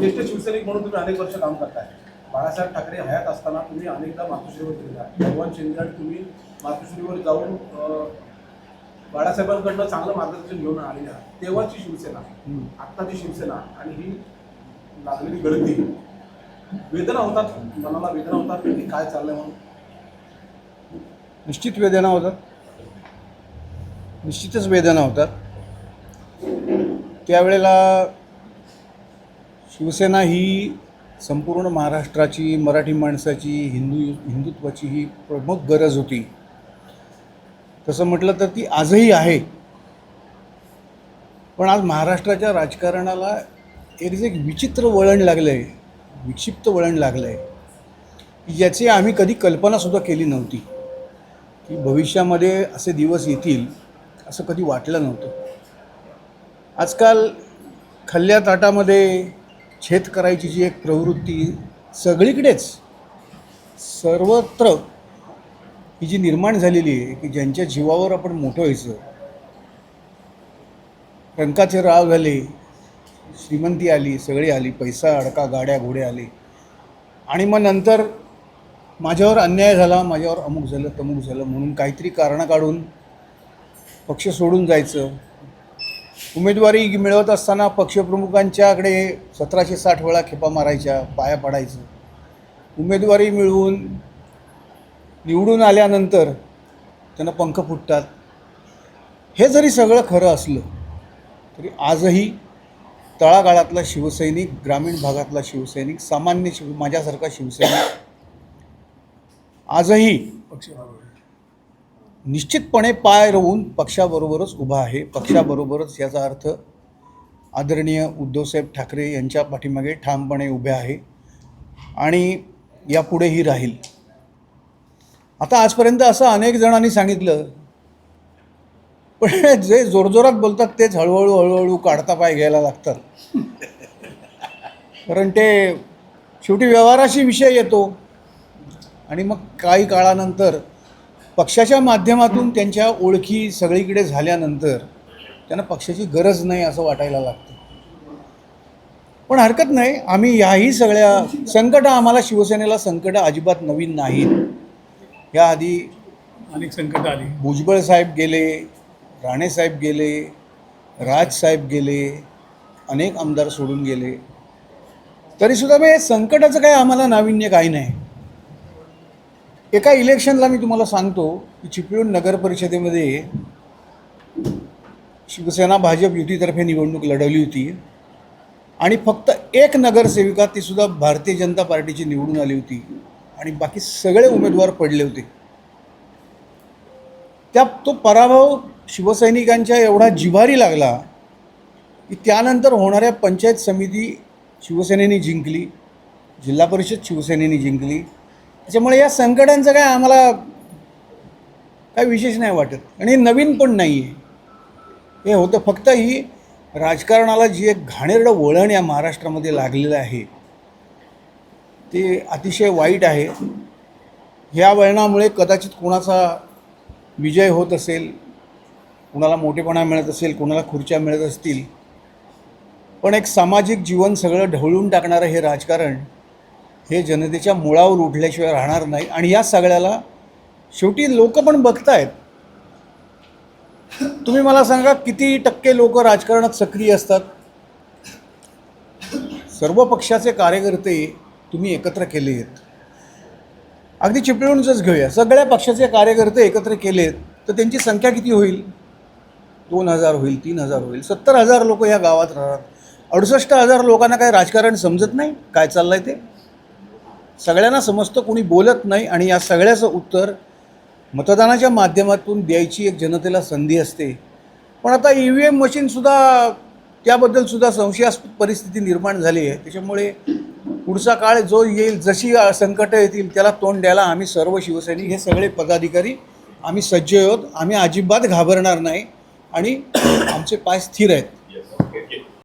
ज्येष्ठ शिवसैनिक म्हणून तुम्ही अनेक वर्ष काम करताय. बाळासाहेब ठाकरे हयात असताना तुम्ही अनेकदा मातोश्रीवर गेलेला भगवान शिंदे तुम्ही मातोश्रीवर जाऊन बाळासाहेबांकडनं चांगलं मार्गदर्शन घेऊन आलेले आहात तेव्हाची शिवसेना आत्ताची शिवसेना आणि ही लागलेली गळती. वेदना होतात मनाला वेदना होतात की काय चाललंय म्हणून. निश्चित वेदना होतात. निश्चितच वेदना होतात. त्यावेळेला शिवसेना ही संपूर्ण महाराष्ट्राची मराठी माणसाची हिंदू हिंदुत्वाची ही प्रमुख गरज होती. तसं म्हटलं तर ती आजही आहे. पण आज महाराष्ट्राच्या राजकारणाला एक जे विचित्र वळण लागलं आहे विक्षिप्त वळण लागलं आहे याची ज्याची आम्ही कधी कल्पनासुद्धा केली नव्हती. की भविष्यामध्ये असे दिवस येतील असं कधी वाटलं नव्हतं. आजकाल खल्ल्या ताटामध्ये छेद करायची जी एक प्रवृत्ती सगळीकडेच सर्वत्र ही जी निर्माण झालेली आहे की ज्यांच्या जीवावर आपण मोठं व्हायचं. रंकाचे राव झाले श्रीमंती आली सगळी आली पैसा अडका गाड्या घोडे आले. आणि मग नंतर माझ्यावर अन्याय झाला माझ्यावर अमुक झालं तमुक झालं म्हणून काहीतरी कारणं काढून पक्ष सोडून जायचं. उमेदवारी मिळवत असताना पक्षप्रमुखांच्याकडे सतराशे साठ वेळा खेपा मारायच्या पाया पडायचं. उमेदवारी मिळवून निवडून आल्यानंतर त्यांना पंख फुटतात. हे जरी सगळं खरं असलं तरी आजही तळागाळातला शिवसैनिक ग्रामीण भागातला शिवसैनिक सामान्य शिव माझ्यासारखा शिवसैनिक आजही पक्ष निश्चितपणे पाय रोवून पक्षाबरोबरच उभा आहे. पक्षाबरोबरच याचा अर्थ आदरणीय उद्धवसाहेब ठाकरे यांच्या पाठीमागे ठामपणे उभे आहे आणि यापुढेही राहील. आता आजपर्यंत असं अनेक जणांनी सांगितलं पण जे जोरजोरात बोलतात तेच हळूहळू हळूहळू काढता पाय घ्यायला लागतात. कारण ते शेवटी व्यवहाराशी विषय येतो. आणि मग काही काळानंतर पक्षाच्या माध्यमातून त्यांच्या ओळखी सगळीकडे झाल्यानंतर त्यांना पक्षाची गरज नाही असं वाटायला लागतं. पण हरकत नाही आम्ही याही सगळ्या संकटं आम्हाला शिवसेनेला संकटं अजिबात नवीन नाहीत. याआधी अनेक संकट आली. भुजबळ साहेब गेले राणेसाहेब गेले राजसाहेब गेले अनेक आमदार सोडून गेले. तरीसुद्धा मी संकटाचं काय आम्हाला नाविन्य काही नाही. एका इलेक्शनला मी तुम्हाला सांगतो की चिपळूण नगर परिषदेमध्ये शिवसेना भाजप युतीतर्फे निवडणूक लढवली होती. आणि फक्त एक नगरसेविका तीसुद्धा भारतीय जनता पार्टीची निवडून आली होती. आणि बाकी सगळे उमेदवार पडले होते. त्या तो पराभव शिवसैनिकांच्या एवढा जिव्हारी लागला की त्यानंतर होणाऱ्या पंचायत समिती शिवसेनेने जिंकली जिल्हा परिषद शिवसेनेने जिंकली त्याच्यामुळे या संकटांचं काय आम्हाला काय विशेष नाही वाटत. आणि हे नवीन पण नाही आहे हे होतं फक्त ही राजकारणाला जी एक घाणेरडं वळण या महाराष्ट्रामध्ये लागलेलं आहे ते अतिशय वाईट आहे. ह्या वळणामुळे कदाचित कोणाचा विजय होत असेल कुणाला मोठेपणा मिळत असेल कुणाला खुर्च्या मिळत असतील पण एक सामाजिक जीवन सगळं ढवळून टाकणारं हे राजकारण हे जनतेच्या मुळावर उठल्याशिवाय राहणार नाही. आणि या सगळ्याला शेवटी लोक पण बघतायत. तुम्ही मला सांगा किती टक्के लोक राजकारणात सक्रिय असतात? सर्व पक्षाचे कार्यकर्ते तुम्ही एकत्र केले आहेत. अगदी चिपळूनच घेऊया. सगळ्या पक्षाचे कार्यकर्ते एकत्र केलेत तर त्यांची संख्या किती होईल? दोन हजार होईल तीन हजार होईल सत्तर हजार लोक या गावात राहतात अडुसष्ट हजार लोकांना काय राजकारण समजत नाही? काय चाललं आहे ते? सगळ्यांना समजतं कोणी बोलत नाही आणि या सगळ्याचं उत्तर मतदानाच्या माध्यमातून द्यायची एक जनतेला संधी असते. पण आता ई व्ही एम मशीनसुद्धा त्याबद्दलसुद्धा संशयास्पद परिस्थिती निर्माण झाली आहे. त्याच्यामुळे पुढचा काळ जो येईल जशी संकटं येतील त्याला तोंड द्यायला आम्ही सर्व शिवसैनिक हे सगळे पदाधिकारी आम्ही सज्ज आहोत. आम्ही अजिबात घाबरणार नाही. आणि आमचे पाय स्थिर आहेत.